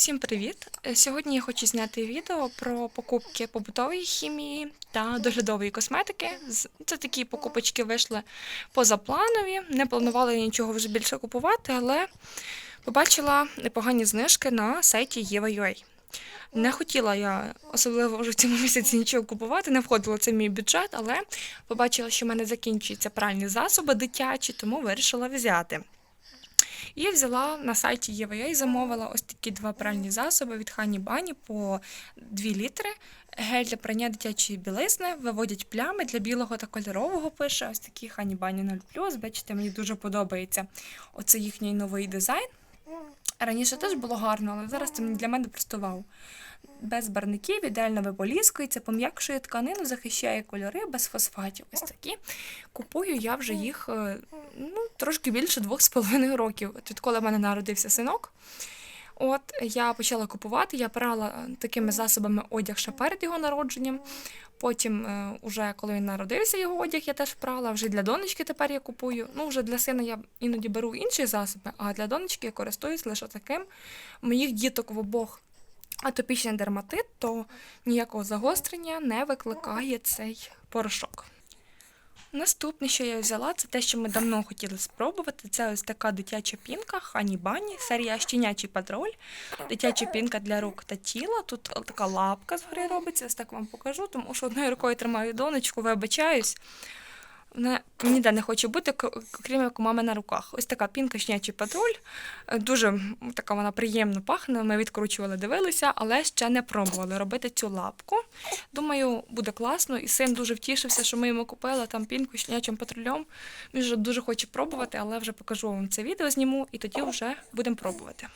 Всім привіт! Е, Сьогодні я хочу зняти відео про покупки побутової хімії та доглядової косметики. Це такі покупочки вийшли позапланові. Не планувала нічого вже більше купувати, але побачила непогані знижки на сайті Єва.ua. Не хотіла я особливо вже в цьому місяці нічого купувати, не входило це в мій бюджет, але побачила, що в мене закінчуються пральні засоби дитячі, тому вирішила взяти. І взяла на сайті ЄВА і замовила ось такі два пральні засоби від Хані Бані по 2 літри. Гель для прання дитячої білизни, виводять плями для білого та кольорового пише. Ось такі Хані Бані 0+. Бачите, мені дуже подобається оце їхній новий дизайн. Раніше теж було гарно, але зараз це для мене просто вау. Без барників, ідеально виполіскується, пом'якшує тканину, захищає кольори без фосфатів. Ось такі. Купую я вже їх е, ну, трошки більше двох з половиною років. От Відколи в мене народився синок. От я почала купувати, я прала е, такими засобами одяг ще перед його народженням. Потім, е, уже коли він народився, його одяг я теж прала. Вже для донечки тепер я купую. Ну, вже для сина я іноді беру інші засоби, а для донечки я користуюсь лише таким. Моїх діток в обох атопічний дерматит, то ніякого загострення не викликає цей порошок. Наступне, що я взяла, це те, що ми давно хотіли спробувати. Це ось така дитяча пінка Хані Бані, серія щенячий патруль, дитяча пінка для рук та тіла. Тут така лапка згори робиться, ось так вам покажу, тому що одною рукою тримаю донечку, вибачаюсь. Вона ніде не хоче бути, крім як у мами на руках. Ось така пінка щенячий патруль. Е, Дуже така вона приємно пахне. Ми відкручували, дивилися, але ще не пробували робити цю лапку. Думаю, буде класно. І син дуже втішився, що ми йому купили там пінку з щенячим патрулем. Він вже дуже хоче пробувати, але вже покажу вам це відео зніму і тоді вже будемо пробувати.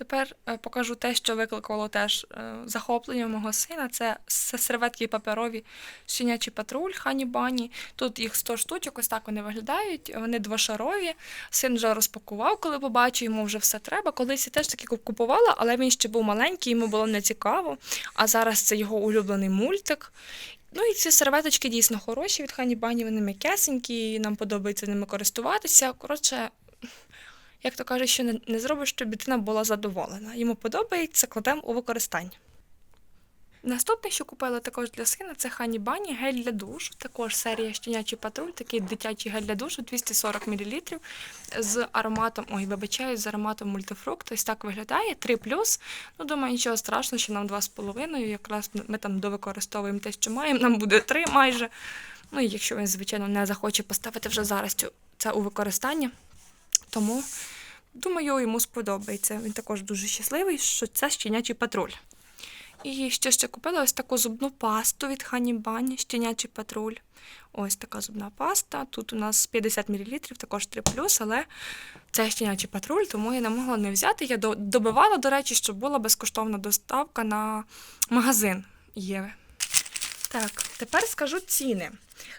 Тепер е, покажу те, що викликало теж е, захоплення мого сина. Це серветки паперові щенячий патруль Хані Бані. Тут їх 100 штучок, ось так вони виглядають. Вони двошарові. Син вже розпакував, коли побачив, йому вже все треба. Колись я теж таки купувала, але він ще був маленький, йому було не цікаво. А зараз це його улюблений мультик. Ну і ці серветочки дійсно хороші від Хані Бані, вони м'якесенькі, нам подобається ними користуватися. Коротше, як то кажуть, що не, зробиш, щоб дитина була задоволена. Йому подобається, кладемо у використання. Наступне, що купила також для сина, це Хані Бані гель для душу. Також серія щенячий патруль, такий дитячий гель для душу 240 мл з ароматом, ой, вибачаю, з ароматом мультифрукт. Ось так виглядає. 3 Ну, думаю, нічого страшного, що нам 2,5. Якраз ми там довикористовуємо те, що маємо, нам буде 3 майже. Ну і якщо він, звичайно, не захоче поставити вже зараз це у використання. Тому, думаю, йому сподобається. Він також дуже щасливий, що це щенячий патруль. І що ще купила ось таку зубну пасту від Хані Бані, щенячий патруль. Ось така зубна паста. Тут у нас 50 мл, також 3 але це щенячий патруль, тому я не могла не взяти. Я добивала, до речі, щоб була безкоштовна доставка на магазин Єви. Так, тепер скажу ціни.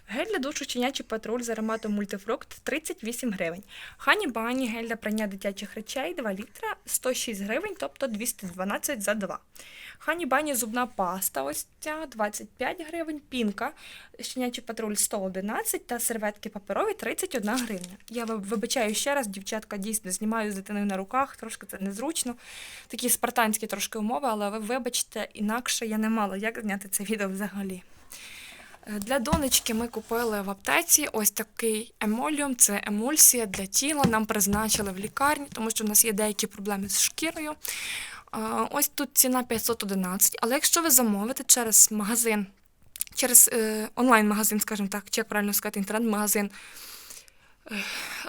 Гель для душу чинячий патруль з ароматом мультифрукт 38 гривень. Хані Бані гель для прання дитячих речей 2 літра 106 гривень, тобто 212 за 2. Хані Бані зубна паста ось ця 25 гривень, пінка, щенячий патруль 111 та серветки паперові 31 гривня. Я вибачаю ще раз, дівчатка дійсно знімаю з дитиною на руках, трошки це незручно. Такі спартанські трошки умови, але ви вибачте, інакше я не мала як зняти це відео взагалі. Е, Для донечки ми купили в аптеці ось такий емоліум, це емульсія для тіла. Нам призначили в лікарні, тому що в нас є деякі проблеми з шкірою. Е, Ось тут ціна 511, але якщо ви замовите через магазин, через е, онлайн-магазин, скажімо так, чи як правильно сказати, інтернет-магазин,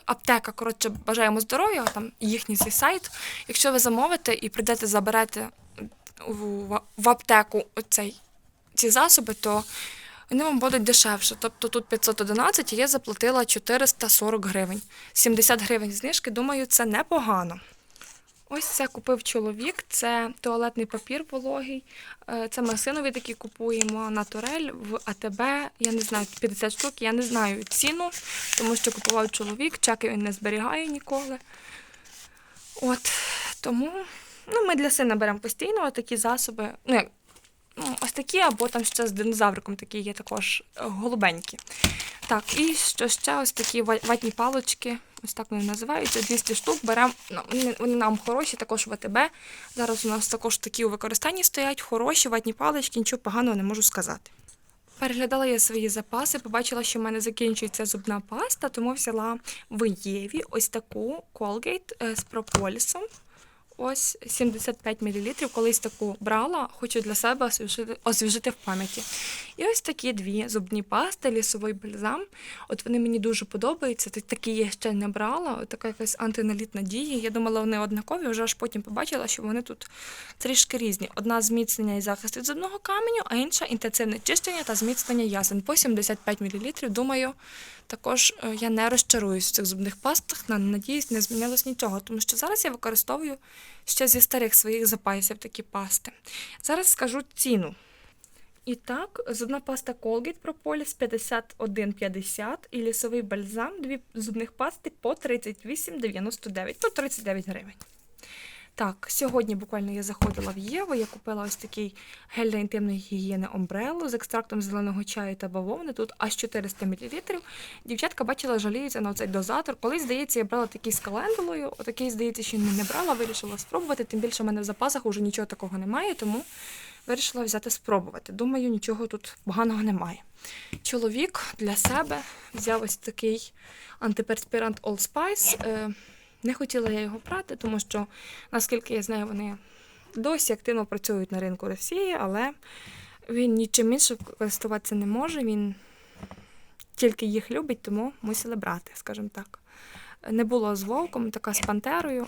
аптека, коротше, бажаємо здоров'я, там їхній цей сайт. Якщо ви замовите і прийдете, заберете в, в аптеку оцей, ці засоби, то вони вам будуть дешевше. Тобто тут 511, і я заплатила 440 гривень. 70 гривень знижки, думаю, це непогано. Ось це купив чоловік, це туалетний папір вологий. Е, Це ми синові такі купуємо натурель в АТБ. Я не знаю, 50 штук, я не знаю ціну, тому що купував чоловік, чеки він не зберігає ніколи. От, тому ну, ми для сина беремо постійно такі засоби. Ну, ось такі, або там ще з динозавриком такі є також е, голубенькі. Так, і що ще ось такі ватні палочки Ось так вони називаються. 200 штук. Беремо. ну, вони нам хороші, також в АТБ. Зараз у нас також такі у використанні стоять, хороші, ватні палички, нічого поганого не можу сказати. Переглядала я свої запаси, побачила, що в мене закінчується зубна паста, тому взяла в Єві ось таку Colgate е, з прополісом. Ось 75 мл. Колись таку брала, хочу для себе освіжити, освіжити в пам'яті. І ось такі дві зубні пасти, лісовий бальзам. От вони мені дуже подобаються. Такі я ще не брала. От така якась антиналітна дія. Я думала, вони однакові, вже аж потім побачила, що вони тут трішки різні. Одна зміцнення і захист від зубного каменю, а інша інтенсивне чищення та зміцнення ясен по 75 мл. Думаю, також е, я не розчаруюсь в цих зубних пастах. Надіюсь, не змінилось нічого, тому що зараз я використовую ще зі старих своїх запасів такі пасти. Зараз скажу ціну. І так, зубна паста Colgate Propolis 51,50 і лісовий бальзам, дві зубних пасти по 38,99, ну 39 гривень. Так, сьогодні буквально я заходила в Єву, я купила ось такий гель для інтимної гігієни Umbrello з екстрактом зеленого чаю та бавовни. Тут аж 400 мл. Дівчатка бачила, жаліються на цей дозатор. Колись, здається, я брала такий з календулою, отакий, здається, ще не брала, вирішила спробувати. Тим більше в мене в запасах вже нічого такого немає, тому вирішила взяти спробувати. Думаю, нічого тут поганого немає. Чоловік для себе взяв ось такий антиперспірант All Spice. Не хотіла я його брати, тому що, наскільки я знаю, вони досі активно працюють на ринку Росії, але він нічим іншим користуватися не може. Він тільки їх любить, тому мусили брати, скажімо так. Не було з вовком, така з пантерою.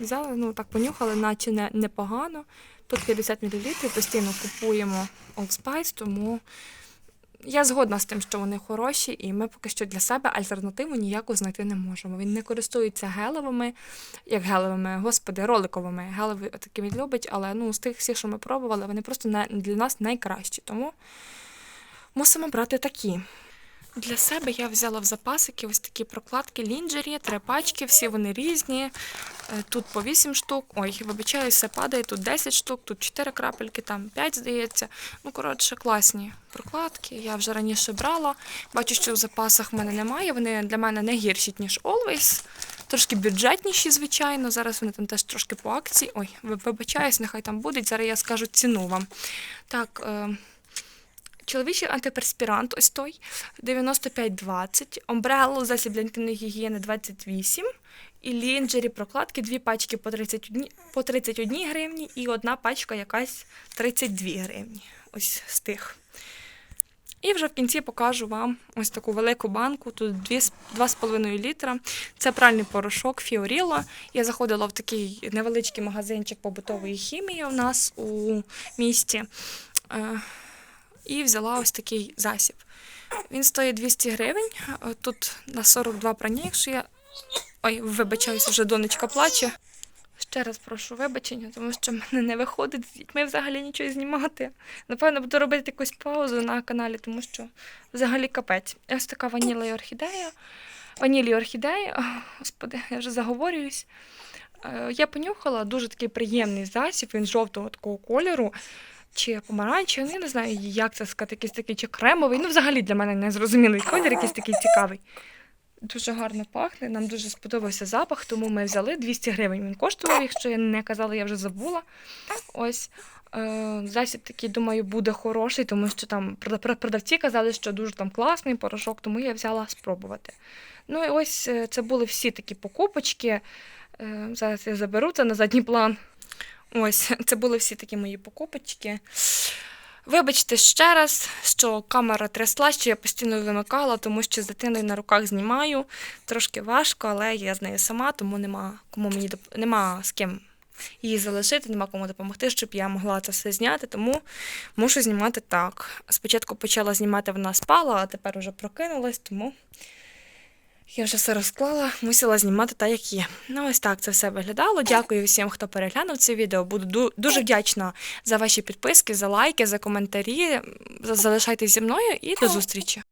Взяли, ну так понюхали, наче не, непогано. Тут 50 мл, постійно купуємо Old Spice, тому я згодна з тим, що вони хороші, і ми поки що для себе альтернативу ніяку знайти не можемо. Він не користується гелевими, як гелевими, господи, роликовими. Гелеві такі він любить, але ну, з тих всіх, що ми пробували, вони просто не, для нас найкращі. Тому мусимо брати такі. Для себе я взяла в запасики ось такі прокладки лінджері, три пачки, всі вони різні. Е, Тут по 8 штук. Ой, вибачаюсь, все падає, тут 10 штук, тут 4 крапельки, там 5, здається. Ну, коротше, класні прокладки. Я вже раніше брала. Бачу, що в запасах в мене немає. Вони для мене не гірші, ніж Always. Трошки бюджетніші, звичайно. Зараз вони там теж трошки по акції. Ой, вибачаюсь, нехай там будуть. Зараз я скажу ціну вам. Так. Е- Чоловічий антиперспірант, ось той 95,20, омбрело засіб для інтимної гігієни 28, і лінджері прокладки, дві пачки по 31, по 31 гривні і одна пачка якась 32 гривні. Ось з тих. І вже в кінці покажу вам ось таку велику банку, тут 2,5 літра. Це пральний порошок Фіоріло. Я заходила в такий невеличкий магазинчик побутової хімії у нас у місті. І взяла ось такий засіб. Він стоїть 200 гривень. Тут на 42 прання, якщо я. Ой, вибачаюся, вже донечка плаче. Ще раз прошу вибачення, тому що в мене не виходить з дітьми взагалі нічого знімати. Напевно, буду робити якусь паузу на каналі, тому що взагалі капець. Ось така ваніла і орхідея. Ванілі і орхідея. Господи, я вже заговорююсь. Е, Я понюхала дуже такий приємний засіб, він жовтого такого кольору чи помаранчевий, ну, я не знаю, як це сказати, якийсь такий чи кремовий. Ну, взагалі для мене незрозумілий колір, якийсь такий цікавий. Дуже гарно пахне, нам дуже сподобався запах, тому ми взяли 200 гривень. Він коштував, якщо я не казала, я вже забула. Ось е, засіб такий, думаю, буде хороший, тому що там прода- прода- продавці казали, що дуже там класний порошок, тому я взяла спробувати. Ну і ось е, це були всі такі покупочки. Е, зараз я заберу це на задній план. Ось, це були всі такі мої покупочки. Вибачте ще раз, що камера трясла, що я постійно вимикала, тому що з дитиною на руках знімаю. Трошки важко, але я з нею сама, тому нема кому мені нема з ким її залишити, нема кому допомогти, щоб я могла це все зняти, тому мушу знімати так. Спочатку почала знімати, вона спала, а тепер вже прокинулась, тому я вже все розклала, мусила знімати так, як є. Ну, ось так це все виглядало. Дякую всім, хто переглянув це відео. Буду ду- дуже вдячна за ваші підписки, за лайки, за коментарі. За- Залишайтесь зі мною і до зустрічі.